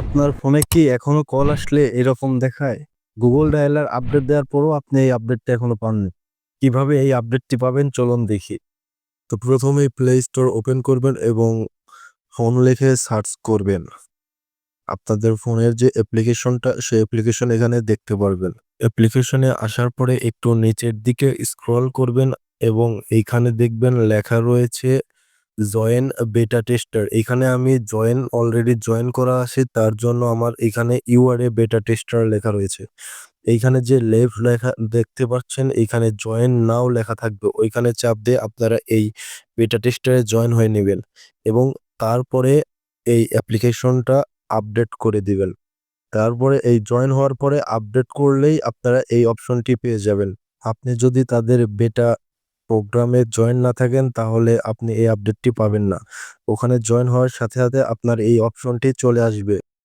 আপনার ফোনে কি এখনও কল আসলে এরকম দেখায়? গুগল ডায়ালার আপডেট দেওয়ার পরও আপনি এই আপডেটটা এখনও পাননি। কীভাবে এই আপডেটটি পাবেন চলুন দেখি। তো প্রথমেই প্লে স্টোর ওপেন করবেন এবং ফোন লিখে সার্চ করবেন। আপনাদের ফোনের যে অ্যাপ্লিকেশনটা সেই অ্যাপ্লিকেশন এখানে দেখতে পারবেন। অ্যাপ্লিকেশনে আসার পরে একটু নিচের দিকে স্ক্রল করবেন এবং এইখানে দেখবেন লেখা রয়েছে জয়েন বেটা টেস্টার। এখানে আমি জয়েন অলরেডি জয়েন করা আছে, তার জন্য আমার এখানে ইউ আর বেটা টেস্টার লেখা রয়েছে। এইখানে যে লেভ লেখা, দেখতে পাচ্ছেন এইখানে জয়েন নাও লেখা থাকবে ওইখানে চাপ দিয়ে আপনারা এই বেটা টেস্টারে জয়েন হয়ে নেবেন এবং তারপরে এই অ্যাপ্লিকেশনটা আপডেট করে দিবেন। তারপরে এই জয়েন হওয়ার পরে আপডেট করলেই আপনারা এই অপশনটি পেয়ে যাবেন। আপনি যদি তাদের বেটা প্রোগ্রামে জয়েন না থাকেন তাহলে আপনি এই আপডেটটি পাবেন না। ওখানে জয়েন হওয়ার সাথে, সাথে আপনার এই অপশনটি চলে আসবে।